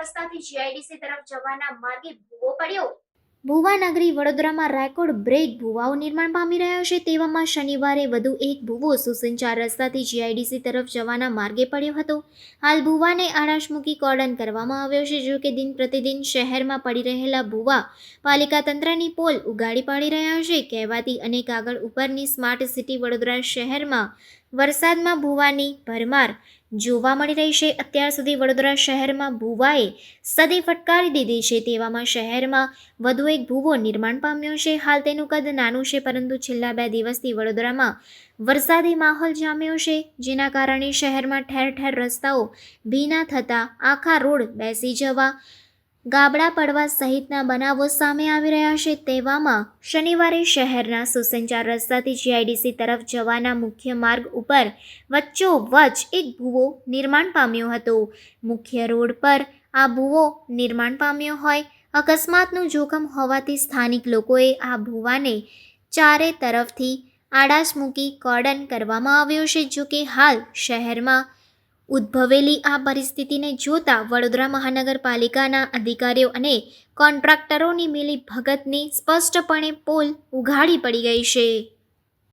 રસ્તાથી GIDC તરફ જવાના માર્ગે ભૂવો પડ્યો. ભુવાનગરી વડોદરામાં રેકોર્ડ બ્રેક ભુવાઓ નિર્માણ પામી રહ્યો છે. તેવામાં શનિવારે વધુ એક ભુવો સુસંચાર રસ્તાથી જીઆઈડીસી તરફ જવાના માર્ગે પડ્યો હતો. હાલ ભુવાને આડાશ મૂકી કોર્ડન કરવામાં આવ્યો છે જો કે દિન પ્રતિદિન શહેરમાં પડી રહેલા ભુવા પાલિકા તંત્રની પોલ ઉગાડી પાડી રહ્યા છે. કહેવાતી અનેક આગળ ઉપરની સ્માર્ટ સિટી વડોદરા શહેરમાં વરસાદમાં ભૂવાની ભરમાર જોવા મળી રહી છે. અત્યાર સુધી વડોદરા શહેરમાં ભૂવાએ સદી ફટકારી દીધી છે તેવામાં શહેરમાં વધુ એક ભૂવો નિર્માણ પામ્યો છે. હાલ તેનું કદ નાનું છે, પરંતુ છેલ્લા બે દિવસથી વડોદરામાં વરસાદી માહોલ જામ્યો છે, જેના કારણે શહેરમાં ઠેર ઠેર રસ્તાઓ ભીના થતાં આખા રોડ બેસી જવા ગાબડા પડવા સહિતના બનાવો સામે આવી રહ્યા છે તેવામાં શનિવારે શહેરના સુસંચાર રસ્તાથી જીઆઈડીસી તરફ જવાના મુખ્ય માર્ગ ઉપર વચ્ચોવચ એક ભૂવો નિર્માણ પામ્યો હતો. મુખ્ય રોડ પર આ ભૂવો નિર્માણ પામ્યો હોય. અકસ્માતનું જોખમ હોવાથી સ્થાનિક લોકોએ આ ભૂવાને ચારે તરફથી આડાશ મૂકી કોર્ડન કરવામાં આવ્યો છે જો કે હાલ શહેરમાં ઉદ્ભવેલી આ પરિસ્થિતિને જોતા વડોદરા મહાનગરપાલિકાના અધિકારીઓ અને કોન્ટ્રાક્ટરોની મિલી ભગતની સ્પષ્ટપણે પોલ ઉઘાડી પડી ગઈ છે.